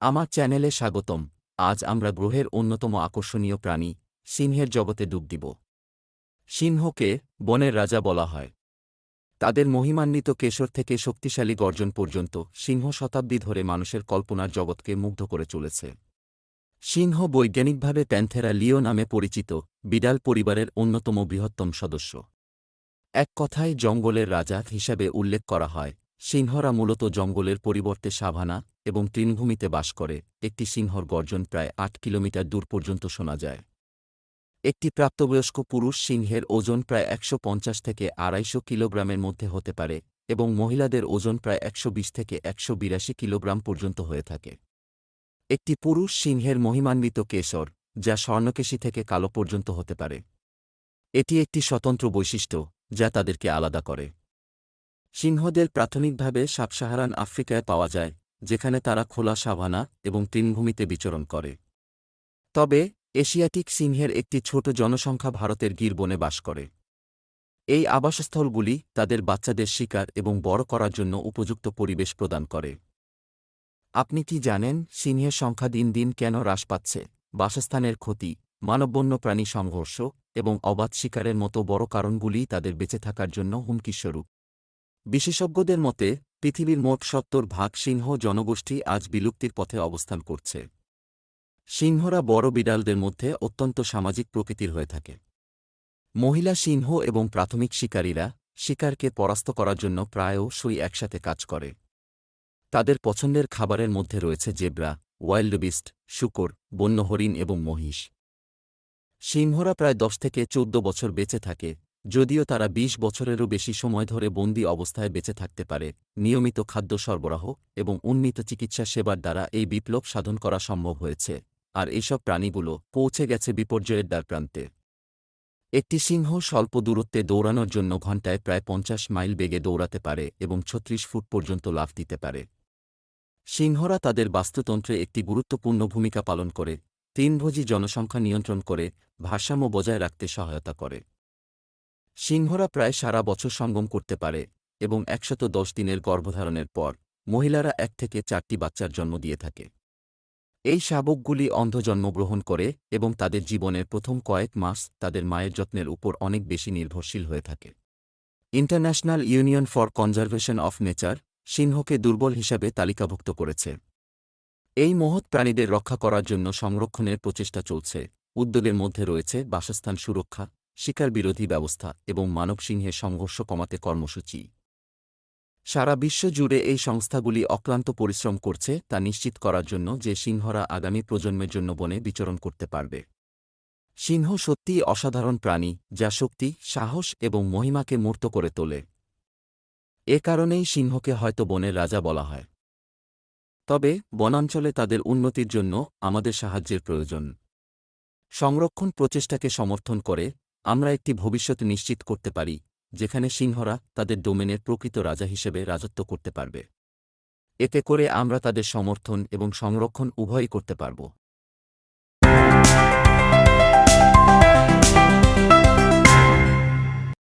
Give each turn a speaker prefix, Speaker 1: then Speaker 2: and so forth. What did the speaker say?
Speaker 1: আমার চ্যানেলে স্বাগতম। আজ আমরা গ্রহের অন্যতম আকর্ষণীয় প্রাণী, সিংহের জগতে ডুব দিব। সিংহকে বনের রাজা বলা হয়। তাদের মহিমান্বিত কেশর থেকে শক্তিশালী গর্জন পর্যন্ত সিংহ শতাব্দী ধরে মানুষের কল্পনার জগৎকে মুগ্ধ করে চলেছে। সিংহ বৈজ্ঞানিকভাবে প্যান্থেরা লিও নামে পরিচিত, বিড়াল পরিবারের অন্যতম বৃহত্তম সদস্য। এক কথায় জঙ্গলের রাজা হিসাবে উল্লেখ করা হয় সিংহরা মূলত জঙ্গলের পরিবর্তে সাভানা এবং তৃণভূমিতে বাস করে। একটি সিংহর গর্জন প্রায় আট কিলোমিটার দূর পর্যন্ত শোনা যায়। একটি প্রাপ্তবয়স্ক পুরুষ সিংহের ওজন প্রায় একশো পঞ্চাশ থেকে আড়াইশো কিলোগ্রামের মধ্যে হতে পারে এবং মহিলাদের ওজন প্রায় একশো বিশ থেকে একশো বিরাশি কিলোগ্রাম পর্যন্ত হয়ে থাকে। একটি পুরুষ সিংহের মহিমান্বিত কেশর, যা স্বর্ণকেশী থেকে কালো পর্যন্ত হতে পারে। এটি একটি স্বতন্ত্র বৈশিষ্ট্য, যা তাদেরকে আলাদা করে। সিংহদের প্রাথমিকভাবে সাবসাহারান আফ্রিকায় পাওয়া যায়, যেখানে তারা খোলা সাভানা এবং তৃণভূমিতে বিচরণ করে। তবে, এশিয়াটিক সিংহের একটি ছোট জনসংখ্যা ভারতের গিরবনে বাস করে। এই আবাসস্থলগুলি তাদের বাচ্চাদের শিকার এবং বড় করার জন্য উপযুক্ত পরিবেশ প্রদান করে। আপনি কি জানেন সিংহের সংখ্যা দিন দিন কেন হ্রাস পাচ্ছে? বাসস্থানের ক্ষতি, মানববন্য প্রাণী সংঘর্ষ এবং অবাধ শিকারের মতো বড় কারণগুলি তাদের বেঁচে থাকার জন্য হুমকিস্বরূপ। বিশেষজ্ঞদের মতে, পৃথিবীর মোট সত্তর ভাগ সিংহ জনগোষ্ঠী আজ বিলুপ্তির পথে অবস্থান করছে। সিংহরা বড় বিড়ালদের মধ্যে অত্যন্ত সামাজিক প্রকৃতির হয়ে থাকে। মহিলা সিংহ এবং প্রাথমিক শিকারীরা শিকারকে পরাস্ত করার জন্য প্রায়শই একসাথে কাজ করে। তাদের পছন্দের খাবারের মধ্যে রয়েছে জেব্রা ওয়াইল্ডবিস্ট শুকর, বন্য হরিণ এবং মহিষ। সিংহরা প্রায় দশ থেকে চৌদ্দ বছর বেঁচে থাকে যদিও তারা ২০ বছরেরও বেশি সময় ধরে বন্দি অবস্থায় বেঁচে থাকতে পারে, নিয়মিত খাদ্য সরবরাহ এবং উন্নীত চিকিৎসা সেবার দ্বারা এই বিপ্লব সাধন করা সম্ভব হয়েছে, আর এইসব প্রাণীগুলো পৌঁছে গেছে বিপর্যয়ের দ্বারপ্রান্তে। একটি সিংহ স্বল্প দূরত্বে দৌড়ানোর জন্য ঘণ্টায় প্রায় পঞ্চাশ মাইল বেগে দৌড়াতে পারে এবং ছত্রিশ ফুট পর্যন্ত লাফ দিতে পারে। সিংহরা তাদের বাস্তুতন্ত্রে একটি গুরুত্বপূর্ণ ভূমিকা পালন করে তিনভোজী জনসংখ্যা নিয়ন্ত্রণ করে, ভারসাম্য বজায় রাখতে সহায়তা করে। সিংহরা প্রায় সারা বছর সঙ্গম করতে পারে এবং একশত দশ দিনের গর্ভধারণের পর মহিলারা এক থেকে চারটি বাচ্চার জন্ম দিয়ে থাকে। এই শাবকগুলি অন্ধ জন্মগ্রহণ করে এবং তাদের জীবনের প্রথম কয়েক মাস তাদের মায়ের যত্নের উপর অনেক বেশি নির্ভরশীল হয়ে থাকে। International union for conservation of nature সিংহকে দুর্বল হিসাবে তালিকাভুক্ত করেছে। এই মহৎ প্রাণীদের রক্ষা করার জন্য সংরক্ষণের প্রচেষ্টা চলছে। উদ্যোগের মধ্যে রয়েছে বাসস্থান সুরক্ষা শিকার বিরোধী ব্যবস্থা এবং মানব সিংহের সংঘর্ষ কমাতে কর্মসূচি। সারা বিশ্ব জুড়ে এই সংস্থাগুলি অক্লান্ত পরিশ্রম করছে তা নিশ্চিত করার জন্য যে সিংহরা আগামী প্রজন্মের জন্য বনে বিচরণ করতে পারবে। সিংহ সত্যিই অসাধারণ প্রাণী, যা শক্তি, সাহস এবং মহিমাকে মূর্ত করে তোলে। এ কারণেই সিংহকে হয়তো বনের রাজা বলা হয়। তবে বনাঞ্চলে তাদের উন্নতির জন্য আমাদের সাহায্যের প্রয়োজন। সংরক্ষণ প্রচেষ্টাকে সমর্থন করে আমরা একটি ভবিষ্যৎ নিশ্চিত করতে পারি, যেখানে সিংহরা তাদের ডোমেনের প্রকৃত রাজা হিসেবে রাজত্ব করতে পারবে। এতে করে আমরা তাদের সমর্থন এবং সংরক্ষণ উভয়ই করতে পারব।